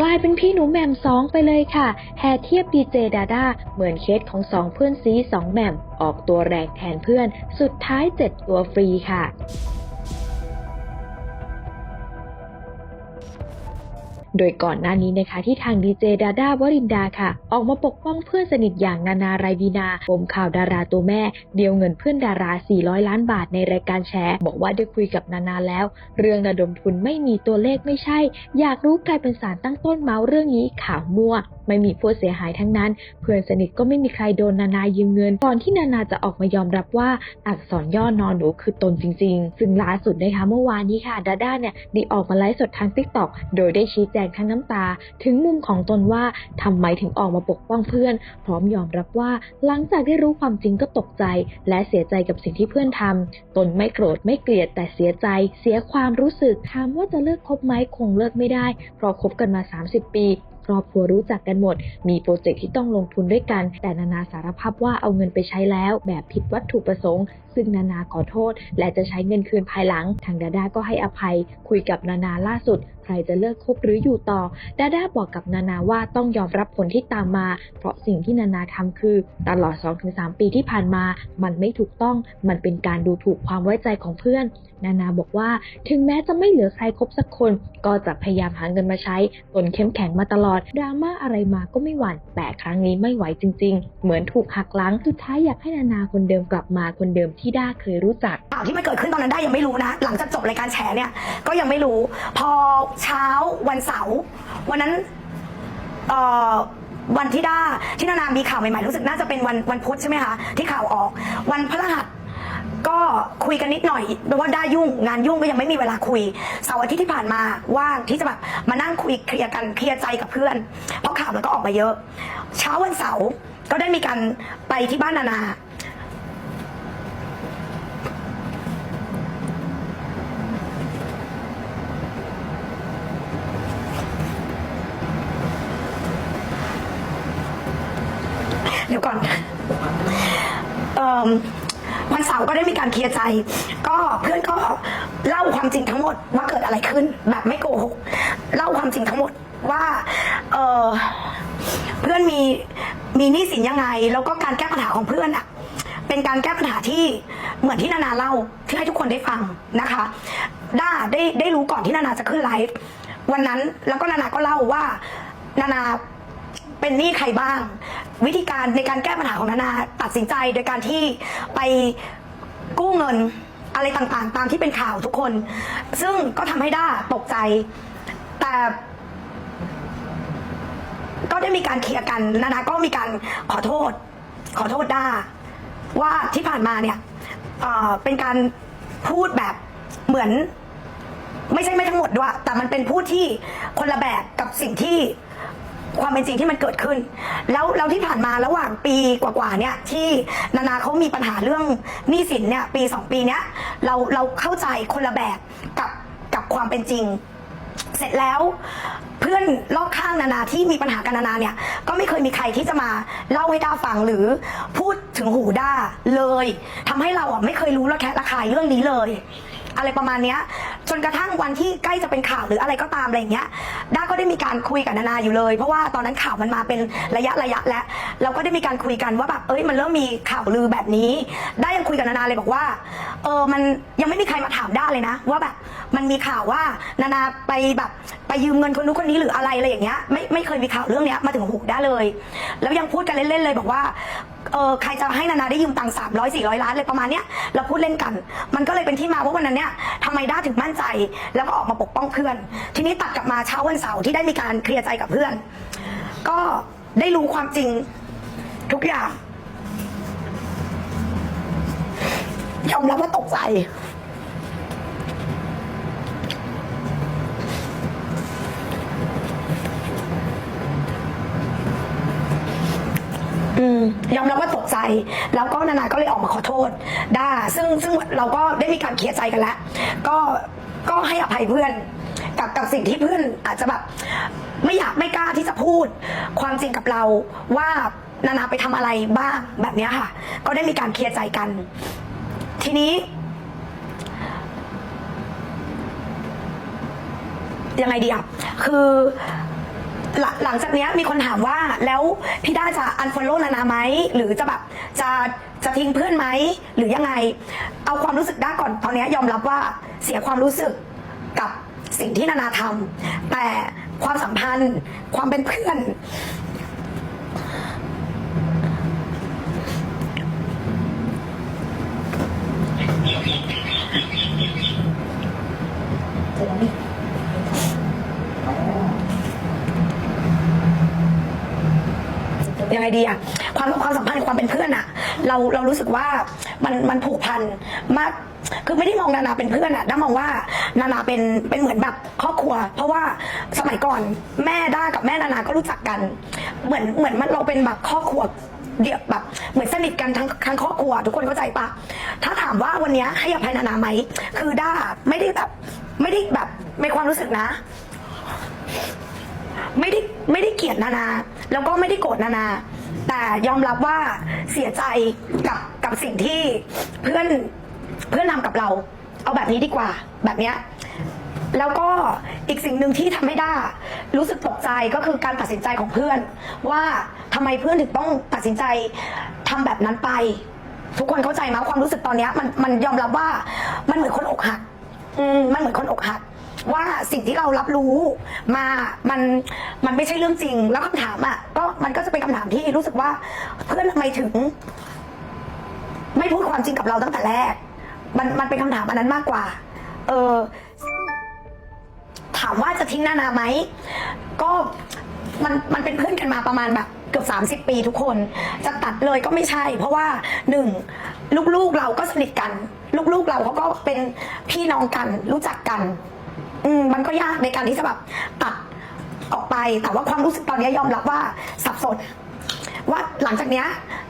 กลายเป็นพี่หนูแหม่มสองไปเลยค่ะ แห่เทียบดีเจดาด้าเหมือนเคสของสองเพื่อนซีสองแหม่ม ออกตัวแรงแทนเพื่อน สุดท้ายเจ็ดตัวฟรีค่ะ โดยก่อนหน้านี้นะคะที่ทางดีเจดาด้าวรินดาค่ะ ออกมาปกป้องเพื่อนสนิทอย่างนานาไรบีนาปมข่าวดาราตัวแม่ เดียวเงินเพื่อนดารา 400 ล้านบาทในรายการแชร์ บอกว่าได้คุยกับนานาแล้ว เรื่องระดมทุนไม่มีตัวเลขไม่ใช่ อยากรู้กลายเป็นสารตั้งต้นเมาส์เรื่องนี้ข่าวมั่วไม่มีผู้เสียหายทั้งนั้น เพื่อนสนิทก็ไม่มีใครโดนนานายืมเงิน ก่อนที่นานาจะออกมายอมรับว่าอักษรย่อนอนหนูคือตนจริง ๆ ซึ่งล่าสุดนะคะเมื่อวานนี้ค่ะดาด้าเนี่ยได้ออกมาไลฟ์สดทาง t ิ k t o k โดยได้ชี้แจงทั้งน้ำตาถึงมุมของตนว่าทำไมถึงออกมาปกป้องเพื่อน พร้อมยอมรับว่าหลังจากได้รู้ความจริงก็ตกใจ และเสียใจกับสิ่งที่เพื่อนทำตนไม่โกรธไม่เกลียดแต่เสียใจ เสียความรู้สึกถามว่าจะเลิกคบไหมคงเลิกไม่ได้ เพราะคบกันมา 30 ปีครอบครัวรู้จักกันหมด มีโปรเจกต์ที่ต้องลงทุนด้วยกัน แต่นานาสารภาพว่าเอาเงินไปใช้แล้ว แบบผิดวัตถุประสงค์ ซึ่งนานาขอโทษ และจะใช้เงินคืนภายหลัง ทางดาด้าก็ให้อภัย คุยกับนานาล่าสุดใครจะเลิกคบหรืออยู่ต่อ ดาด้าบอกกับนานาว่าต้องยอมรับผลที่ตามมา เพราะสิ่งที่นานาทำคือ ตลอด 2-3 ปีที่ผ่านมา มันไม่ถูกต้อง มันเป็นการดูถูกความไว้ใจของเพื่อน นานาบอกว่า ถึงแม้จะไม่เหลือใครคบสักคน ก็จะพยายามหาเงินมาใช้ ตนเข้มแข็งมาตลอด ดราม่าอะไรมาก็ไม่หวั่น แต่ครั้งนี้ไม่ไหวจริง ๆ เหมือนถูกหักหลัง สุดท้ายอยากให้นานาคนเดิมกลับมา คนเดิมที่ด้าเคยรู้จักข่าวที่มันเกิดขึ้นตอนนั้นได้ยังไม่รู้นะ หลังจากจบรายการแฉเนี่ย ก็ยังไม่รู้ พอเช้าวันเสาร์วันนั้นเอ่อวันที่ด้าที่นานามีข่าวใหม่ๆรู้สึกน่าจะเป็นวันวันพุธใช่ไหมคะที่ข่าวออก วันพฤหัสก็คุยกันนิดหน่อยเพราะว่าได้ยุ่งงานยุ่งก็ยังไม่มีเวลาคุยเสาร์อาทิตย์ที่ผ่านมาว่างที่จะแบบมานั่งคุยเคลียร์กันเคลียร์ใจกับเพื่อน เพราะข่าวมันก็ออกมาเยอะ เช้าวันเสาร์ก็ได้มีการไปที่บ้านนานา เดี๋ยวก่อนเอิ่มวันเสาร์ก็ได้มีการเคลียร์ใจ ก็เพื่อนก็เล่าความจริงทั้งหมดว่าเกิดอะไรขึ้น แบบไม่โกหกเล่าความจริงทั้งหมดว่าเออเพื่อนมีมีหนี้สินยังไง แล้วก็การแก้ปัญหาของเพื่อนอะเป็นการแก้ปัญหาที่เหมือนที่นานาเล่าที่ให้ทุกคนได้ฟังนะคะด้าได้ได้รู้ก่อนที่นานาจะขึ้นไลฟ์วันนั้นแล้วก็นานาก็เล่าว่านานา เป็นหนี้ใครบ้าง วิธีการในการแก้ปัญหาของนานาตัดสินใจโดยการที่ไปกู้เงินอะไรต่างๆ ตามที่เป็นข่าวทุกคน ซึ่งก็ทำให้ด้าตกใจ แต่ ก็ได้มีการเคลียร์กันนานาก็มีการขอโทษ ขอโทษด้า ว่าที่ผ่านมาเนี่ยเอ่อเป็นการพูดแบบเหมือน ไม่ใช่ไม่ทั้งหมดด้วย แต่มันเป็นพูดที่คนละแบบกับสิ่งที่ ความเป็นจริงที่มันเกิดขึ้น แล้วแล้วที่ผ่านมาระหว่างปีกว่าๆเนี่ยที่นานาเขามีปัญหาเรื่องหนี้สินเนี่ยปีสองปีเนี้ยเราเราเข้าใจคนละแบบกับกับความเป็นจริง เสร็จแล้วเพื่อนรอบข้างนานาที่มีปัญหากันนานาเนี่ยก็ไม่เคยมีใครที่จะมาเล่าให้ด้าฟังหรือพูดถึงหูด้าเลยทำให้เราอะไม่เคยรู้ระแคะระคายเรื่องนี้เลย อะไรประมาณเนี้ยจนกระทั่งวันที่ใกล้จะเป็นข่าวหรืออะไรก็ตามอะไรอย่างเงี้ยด้าก็ได้มีการคุยกับนานาอยู่เลย เพราะว่าตอนนั้นข่าวมันมาเป็นระยะระยะแล้วเราก็ได้มีการคุยกันว่าแบบเอ้ยมันเริ่มมีข่าวลือแบบนี้ได้ยังคุยกับนานาเลยบอกว่าเออมันยังไม่มีใครมาถามด้าเลยนะ ว่าแบบมันมีข่าวว่านานาไปแบบไปยืมเงินคนนู้นคนนี้หรืออะไรอะไรอย่างเงี้ยไม่ไม่เคยมีข่าวเรื่องเนี้ยมาถึงหูด้าเลย แล้วยังพูดกันเล่นๆเลยบอกว่า เออใครจะให้นานาได้ยืมตังค์สามร้อยสี่ร้อยล้านเลยประมาณเนี้ยเราพูดเล่นกัน มันก็เลยเป็นที่มาว่าวันนั้นเนี่ยทำไมด้าถึงมั่นใจ แล้วก็ออกมาปกป้องเพื่อน ทีนี้ตัดกลับมาเช้าวันเสาร์ที่ได้มีการเคลียร์ใจกับเพื่อน ก็ได้รู้ความจริงทุกอย่างยอมรับว่าตกใจ อืม ยอมรับว่าตกใจ แล้วก็นานาก็เลยออกมาขอโทษด้าซึ่งซึ่งเราก็ได้มีการเคลียร์ใจกันแล้วก็ก็ให้อภัยเพื่อนกับกับสิ่งที่เพื่อนอาจจะแบบไม่อยากไม่กล้าที่จะพูดความจริงกับเราว่านานาไปทำอะไรบ้างแบบนี้ค่ะ ก็ได้มีการเคลียร์ใจกัน ทีนี้ยังไงดีอะคือ หลังหลังจากเนี้ยมีคนถามว่าแล้วพี่ด้าจะอันฟอลโล่นานาไหมหรือจะแบบจะจะทิ้งเพื่อนไหมหรือยังไง เอาความรู้สึกด้าก่อนตอนเนี้ยยอมรับว่าเสียความรู้สึกกับสิ่งที่นานาทำแต่ความสัมพันธ์ ความเป็นเพื่อน ยังไงดีอะความความสัมพันธ์ความเป็นเพื่อนอะเราเรารู้สึกว่ามันมันผูกพันมากคือไม่ได้มองนานาเป็นเพื่อนอะด้ามองว่านานาเป็นเป็นเหมือนแบบครอบครัว เพราะว่าสมัยก่อนแม่ด้ากับแม่นานาก็รู้จักกัน เหมือนเหมือนมันเราเป็นแบบครอบครัวเดียวแบบเหมือนสนิทกันทั้งทั้งครอบครัว ทุกคนเข้าใจปะถ้าถามว่าวันนี้ให้อภัยนานาไหมคือด้าไม่ได้แบบไม่ได้แบบในความรู้สึกนะ ไม่ได้ไม่ได้เกลียดนานา แล้วก็ไม่ได้โกรธนานา แต่ยอมรับว่าเสียใจกับกับสิ่งที่เพื่อนเพื่อนนำกับเรา เอาแบบนี้ดีกว่า แบบเนี้ยแล้วก็อีกสิ่งหนึ่งที่ทำให้ด้ารู้สึกตกใจก็คือการตัดสินใจของเพื่อน ว่าทำไมเพื่อนถึงต้องตัดสินใจทำแบบนั้นไป ทุกคนเข้าใจไหมความรู้สึกตอนเนี้ยมันมันยอมรับว่ามันเหมือนคนอกหัก อืมมันเหมือนคนอกหัก ว่าสิ่งที่เรารับรู้มามันมันไม่ใช่เรื่องจริง แล้วคำถามอะก็มันก็จะเป็นคำถามที่รู้สึกว่าเพื่อนทำไมถึง ไม่พูดความจริงกับเราตั้งแต่แรก มันมันเป็นคำถามอันนั้นมากกว่า เออถามว่าจะทิ้งนานาไหมก็มันมันเป็นเพื่อนกันมาประมาณแบบเกือบสามสิบปีทุกคน จะตัดเลยก็ไม่ใช่ เพราะว่าหนึ่งลูกๆเราก็สนิทกัน ลูกๆเราเขาก็เป็นพี่น้องกันรู้จักกัน อืมมันก็ยากในการที่จะแบบตัดออกไป แต่ว่าความรู้สึกตอนนี้ยอมรับว่าสับสน ว่าหลังจากเนี้ย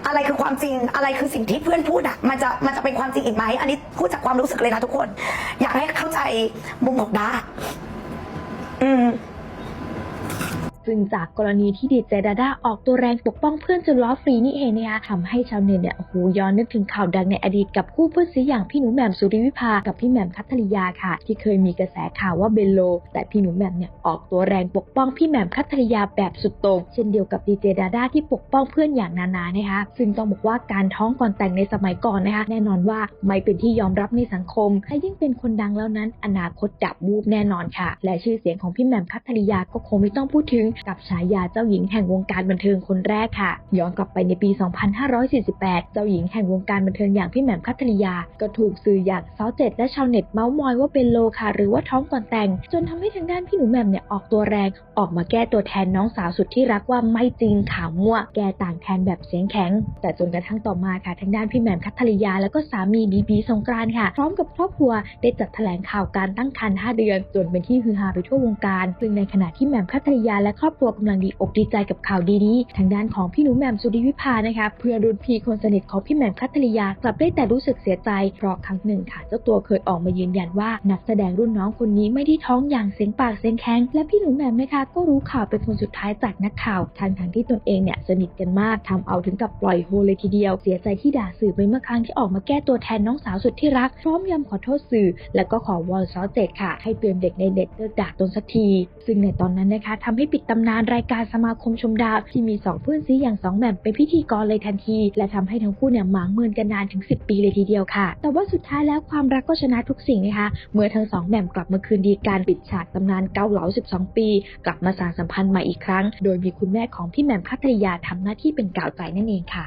อะไรคือความจริงอะไรคือสิ่งที่เพื่อนพูดอะมันจะมันจะเป็นความจริงอีกไหมอันนี้พูดจากความรู้สึกเลยนะทุกคน อยากให้เข้าใจมุมของดาอืม ซึ่งจากกรณีที่ดีเจดาด้าออกตัวแรงปกป้องเพื่อนจนล้อฟรีนี่เองนะคะทำให้ชาวเน็ตเนี่ยโอ้โหย้อนนึกถึงข่าวดังในอดีตกับคู่เพื่อนซีอย่างพี่หนูแหม่มสุริวิภา กับพี่แหม่มคัทธริยาค่ะ ที่เคยมีกระแสข่าวว่าเบลโล แต่พี่หนูแหม่มเนี่ยออกตัวแรงปกป้องพี่แหม่มคัทธริยาแบบสุดโต่งเช่นเดียวกับดีเจดาด้าที่ปกป้องเพื่อนอย่างนานานะคะซึ่งต้องบอกว่าการท้องก่อนแต่งในสมัยก่อนนะคะแน่นอนว่าไม่เป็นที่ยอมรับในสังคมและยิ่งเป็นคนดังแล้วนั้น อนาคตดับวูบแน่นอนค่ะ และชื่อเสียงของพี่แหม่มคัทธริยาก็คงไม่ต้องพูดถึงกับฉายาเจ้าหญิงแห่งวงการบันเทิงคนแรกค่ะ ย้อนกลับไปในปี 2548 เจ้าหญิงแห่งวงการบันเทิงอย่างพี่แหม่มคัทธริยา ก็ถูกสื่ออย่างซอเจ็ดและชาวเน็ตเมาส์มอยว่าเป็นโลค่ะ หรือว่าท้องก่อนแต่ง จนทำให้ทางด้านพี่หนูแหม่มเนี่ยออกตัวแรงออกมาแก้ตัวแทนน้องสาวสุดที่รักว่าไม่จริงข่าวมั่ว แก้ต่างแทนแบบเสียงแข็ง แต่จนกระทั่งต่อมาค่ะทางด้านพี่แหม่มคัทธริยา แล้วก็สามีบีบีสงกรานค่ะ พร้อมกับครอบครัวได้จัดแถลงข่าวการตั้งครรภ์5เดือน จนเป็นที่ฮือฮาไปทั่ววงการซึ่งในขณะที่แหม่มคัทริยาและครอบครัวกำลังดีอกดีใจกับข่าวดีนี้ ทางด้านของพี่หนูแหม่มสุริวิภานะคะเพื่อนรุ่นพี่คนสนิทของพี่แหม่มคัทธริยากลับได้แต่รู้สึกเสียใจ เพราะครั้งหนึ่งค่ะ เจ้าตัวเคยออกมายืนยันว่า นักแสดงรุ่นน้องคนนี้ไม่ได้ท้องอย่างเสียงปากเสียงแข็งและพี่หนูแหม่มนะคะก็รู้ข่าวเป็นคนสุดท้ายจากนักข่าวทั้งทางที่ตนเองเนี่ยสนิทกันมากทำเอาถึงกับปล่อยโฮเลยทีเดียว เสียใจที่ด่าสื่อไปเมื่อครั้งที่ออกมาแก้ตัวแทนน้องสาวสุดที่รักพร้อมยำขอโทษสื่อ และก็ขอวอนซอเจ็ดค่ะ ให้เตือนเด็กในเน็ตเลิกด่าตนสักที ซึ่งในตอนนั้นนะคะทำให้ปิดตำนานรายการสมาคมชมดาวที่มีสองเพื่อนซีอย่างสองแหม่มเป็นพิธีกรเลยทันที และทำให้ทั้งคู่เนี่ยหมางเมินกันนานถึง 10 ปีเลยทีเดียวค่ะ แต่ว่าสุดท้ายแล้วความรักก็ชนะทุกสิ่งนะคะ เมื่อทั้งสองแหม่มกลับมาคืนดีการปิดฉากตำนานเกาเหลา 12 ปี กลับมาสานสัมพันธ์ใหม่อีกครั้ง โดยมีคุณแม่ของพี่แหม่มคัทธยาทำหน้าที่เป็นกาวใจนั่นเองค่ะ